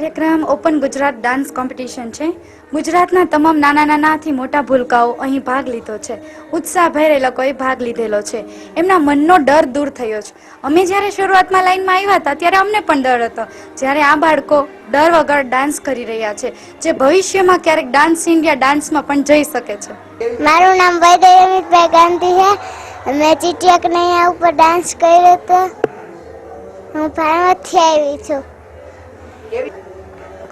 કાર્યક્રમ open Gujarat dance competition છે. ગુજરાતના તમામ નાના નાનાથી મોટા ભૂલકાઓ અહીં ભાગ લીધો છે. ઉત્સાહભેર એ લોકોએ ભાગ લીધેલો છે. એમના મનનો ડર દૂર થયો છે. અમે જ્યારે શરૂઆતમાં લાઈનમાં આવ્યા હતા, ત્યારે અમને પણ ડર હતો. જ્યારે આ બાળકો ડર વગર ડાન્સ કરી રહ્યા છે, જે ભવિષ્યમાં ક્યારેક ડાન્સ ઇન્ડિયા ડાન્સમાં પણ જઈ શકે છે. મારું નામ વૈદય અમિતભાઈ ગાંધી છે. મેં ચીટિયા કનૈયા ઉપર ડાન્સ કર્યો હતો. હું ફાર્મથી આવી છું.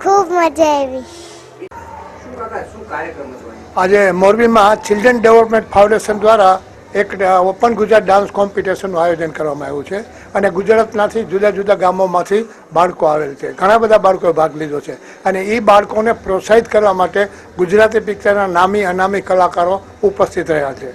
ખૂબ મજા આવી. આજે મોરબીમાં ચિલ્ડ્રન ડેવલપમેન્ટ ફાઉન્ડેશન દ્વારા એક ઓપન ગુજરાત ડાન્સ કોમ્પિટિશનનું આયોજન કરવામાં આવ્યું છે અને ગુજરાતમાંથી જુદા જુદા ગામોમાંથી બાળકો આવેલ છે. ઘણા બધા બાળકોએ ભાગ લીધો છે અને એ બાળકોને પ્રોત્સાહિત કરવા માટે ગુજરાતી પિક્ચરના નામી અનામી કલાકારો ઉપસ્થિત રહ્યા છે.